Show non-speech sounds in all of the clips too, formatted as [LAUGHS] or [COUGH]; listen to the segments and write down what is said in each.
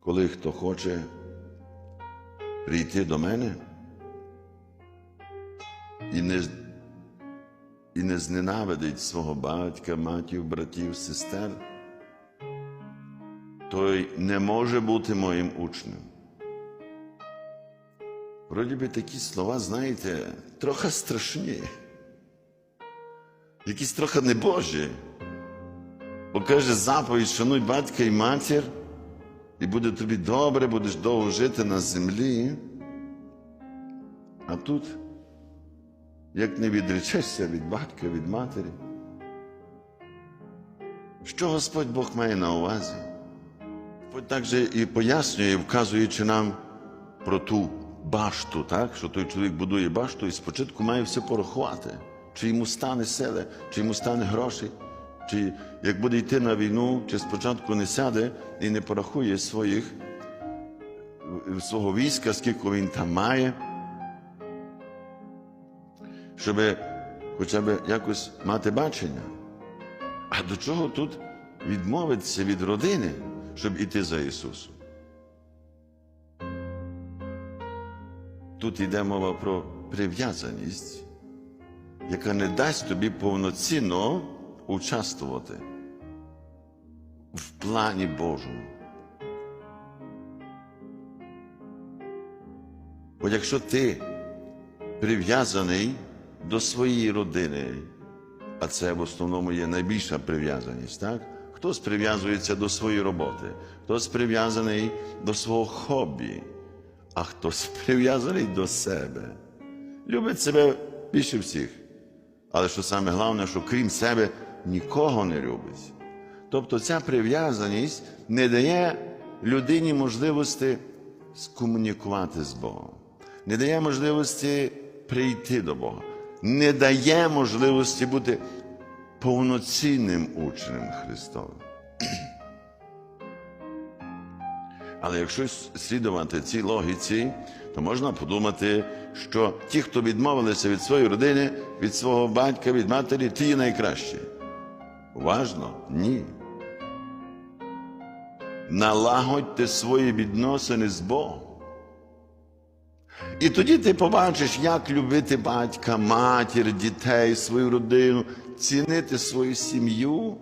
коли хто хоче прийти до мене і не, і не зненавидить свого батька, матів, братів, сестер, той не може бути моїм учнем. Вроді би такі слова, знаєте, трохи страшні, якісь трохи небожі. Бо каже заповідь, шануй батька і матір, і буде тобі добре, будеш довго жити на землі. А тут, як не відречешся від батька, від матері, що Господь Бог має на увазі? Господь також і пояснює, вказуючи нам про ту башту, так? що той чоловік будує башту і спочатку має все порахувати, чи йому стане сили, чи йому стане грошей, чи як буде йти на війну, чи спочатку не сяде і не порахує своїх, свого війська, скільки він там має, щоб хоча б якось мати бачення. А до чого тут відмовитися від родини, щоб іти за Ісусом? Тут йде мова про прив'язаність, яка не дасть тобі повноцінно участвувати в плані Божому. Бо якщо ти прив'язаний до своєї родини, а це в основному є найбільша прив'язаність, так? Хтось прив'язується до своєї роботи, хтось прив'язаний до свого хобі, а хтось [LAUGHS] прив'язаний до себе. Любить себе більше всіх. Але що саме головне, що крім себе нікого не любить. Тобто ця прив'язаність не дає людині можливості скомунікувати з Богом, не дає можливості прийти до Бога, не дає можливості бути повноцінним учнем Христовим. [CLEARS THROAT] Але якщо слідувати цій логіці, то можна подумати, що ті, хто відмовилися від своєї родини, від свого батька, від матері, ті є найкращі. Уважно? Ні. Налагодьте свої відносини з Богом. І тоді ти побачиш, як любити батька, матір, дітей, свою родину, цінити свою сім'ю.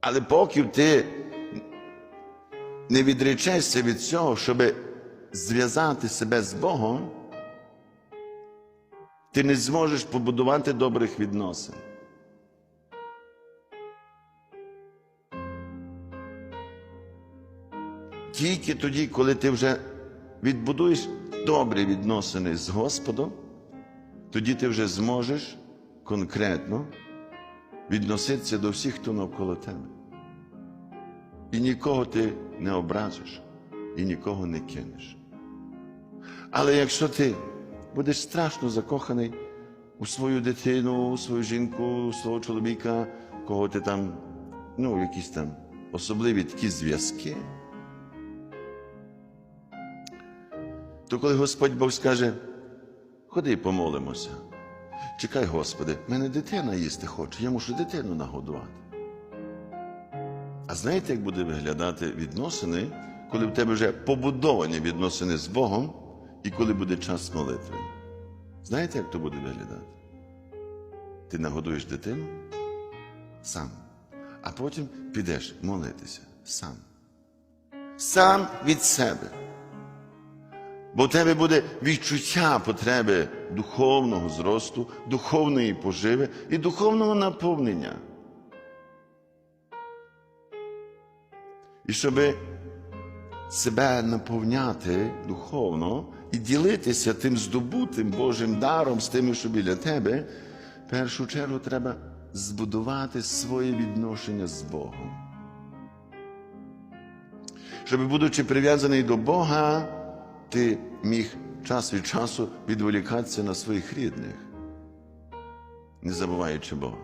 Але поки ти не відречешся від цього, щоб зв'язати себе з Богом, ти не зможеш побудувати добрих відносин. Тільки тоді, коли ти вже відбудуєш добрі відносини з Господом, тоді ти вже зможеш конкретно відноситися до всіх, хто навколо тебе. І нікого ти не образиш, і нікого не кинеш. Але якщо ти будеш страшно закоханий у свою дитину, у свою жінку, у свого чоловіка, кого ти там, ну, якісь там особливі такі зв'язки, то коли Господь Бог скаже, ходи помолимося, чекай, Господи, в мене дитина їсти хоче, я мушу дитину нагодувати. А знаєте, як буде виглядати відносини, коли в тебе вже побудовані відносини з Богом і коли буде час молитви? Знаєте, як то буде виглядати? Ти нагодуєш дитину сам, а потім підеш молитися сам. Сам від себе. Бо в тебе буде відчуття потреби духовного зросту, духовної поживи і духовного наповнення. І щоб себе наповняти духовно і ділитися тим здобутим Божим даром з тими, що біля тебе, в першу чергу треба збудувати своє відношення з Богом. Щоб, будучи прив'язаний до Бога, ти міг час від часу відволікатися на своїх рідних, не забуваючи Бога.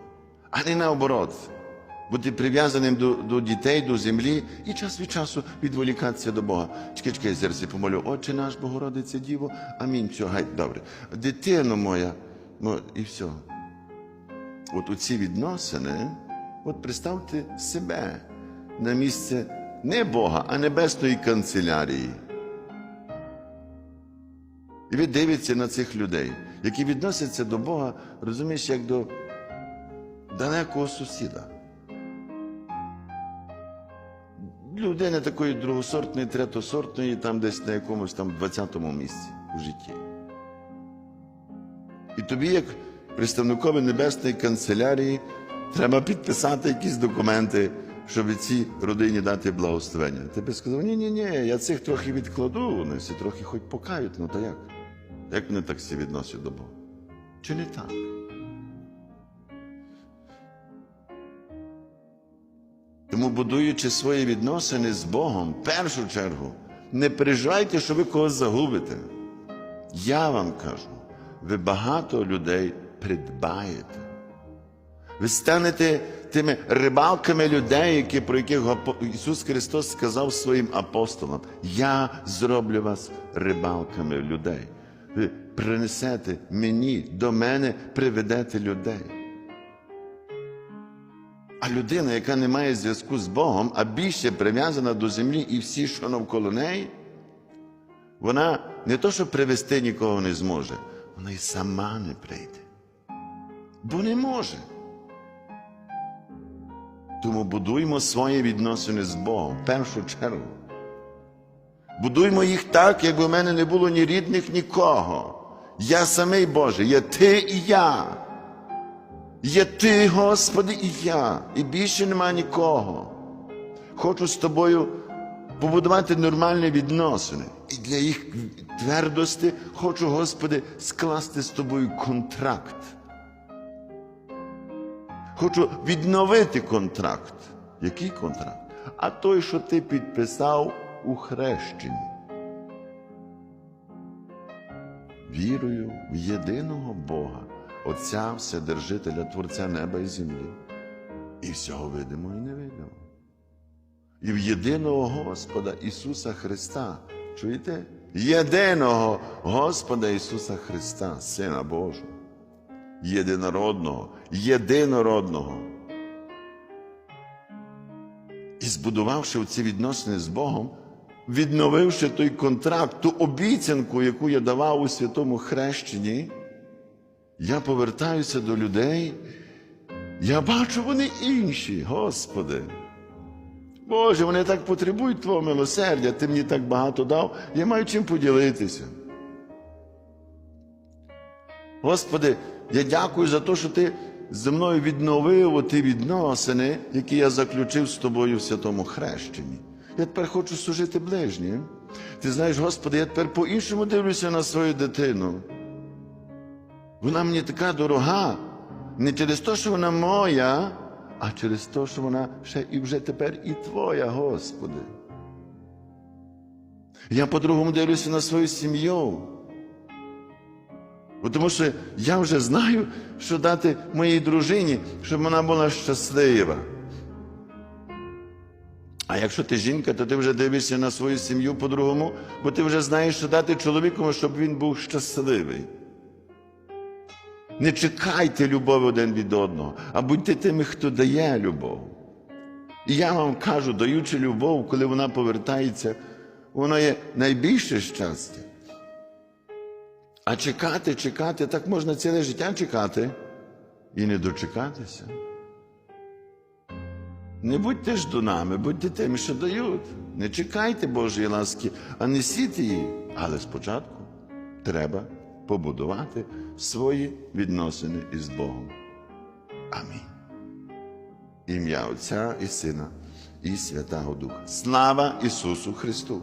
А не наоборот, бути прив'язаним до, до дітей, до землі і час від часу відволікатися до Бога. Чекай, чекай, зараз я помолю, Отче наш, Богородиця Діво, амінь. Все, гай, добре. Дитино моя, ну і все. От у ці відносини, от представте себе на місце не Бога, а небесної канцелярії. І ви дивитеся на цих людей, які відносяться до Бога, розумієш, як до далекого сусіда. Людини такої другосортної, третосортної, там десь на якомусь там 20-му місці у житті. І тобі, як представникові небесної канцелярії, треба підписати якісь документи, щоб цій родині дати благословення. Ти би сказав, ні, ні, ні, я цих трохи відкладу, вони всі трохи хоч покають, ну то як? Як вони так всі відносять до Бога? Чи не так? Тому, будуючи свої відносини з Богом, в першу чергу, не переживайте, що ви когось загубите. Я вам кажу, ви багато людей придбаєте. Ви станете тими рибалками людей, які, про яких Ісус Христос сказав своїм апостолам: Я зроблю вас рибалками людей. Ви принесете мені, до мене приведете людей. А людина, яка не має зв'язку з Богом, а більше прив'язана до землі і всі, що навколо неї, вона не то, що привести нікого не зможе, вона й сама не прийде. Бо не може. Тому будуймо свої відносини з Богом в першу чергу. Будуймо їх так, якби в мене не було ні рідних, нікого. Я самий Боже, є ти і я. Є ти, Господи, і я, і більше нема нікого. Хочу з тобою побудувати нормальні відносини. І для їх твердості хочу, Господи, скласти з тобою контракт. Хочу відновити контракт. Який контракт? А той, що ти підписав у хрещенні. Вірую в єдиного Бога, Отця Вседержителя, Творця неба і землі, і всього видимого і невидимого. І в єдиного Господа Ісуса Христа. Чуєте? Єдиного Господа Ісуса Христа, Сина Божого, єдинородного, єдинородного. І збудувавши ці відносини з Богом, відновивши той контракт, ту обіцянку, яку я давав у святому хрещенні, я повертаюся до людей, я бачу, вони інші, Господи. Боже, вони так потребують Твого милосердя, Ти мені так багато дав, я маю чим поділитися. Господи, я дякую за те, що Ти зі мною відновив ті відносини, які я заключив з тобою в святому хрещенні. Я тепер хочу служити ближнім. Ти знаєш, Господи, я тепер по-іншому дивлюся на свою дитину. Вона мені така дорога, не через те, що вона моя, а через те, що вона ще і вже тепер і Твоя, Господи. Я по-другому дивлюся на свою сім'ю. Тому що я вже знаю, що дати моїй дружині, щоб вона була щаслива. А якщо ти жінка, то ти вже дивишся на свою сім'ю по-другому, бо ти вже знаєш, що дати чоловіку, щоб він був щасливий. Не чекайте любові один від одного, а будьте тими, хто дає любов. І я вам кажу, даючи любов, коли вона повертається, воно є найбільше щастя. А чекати, чекати, так можна ціле життя чекати і не дочекатися. Не будьте ж до нами, будьте тими, що дають. Не чекайте Божої ласки, а несіть її. Але спочатку треба побудувати свої відносини із Богом. Амінь. Ім'я Отця і Сина і Святого Духа. Слава Ісусу Христу!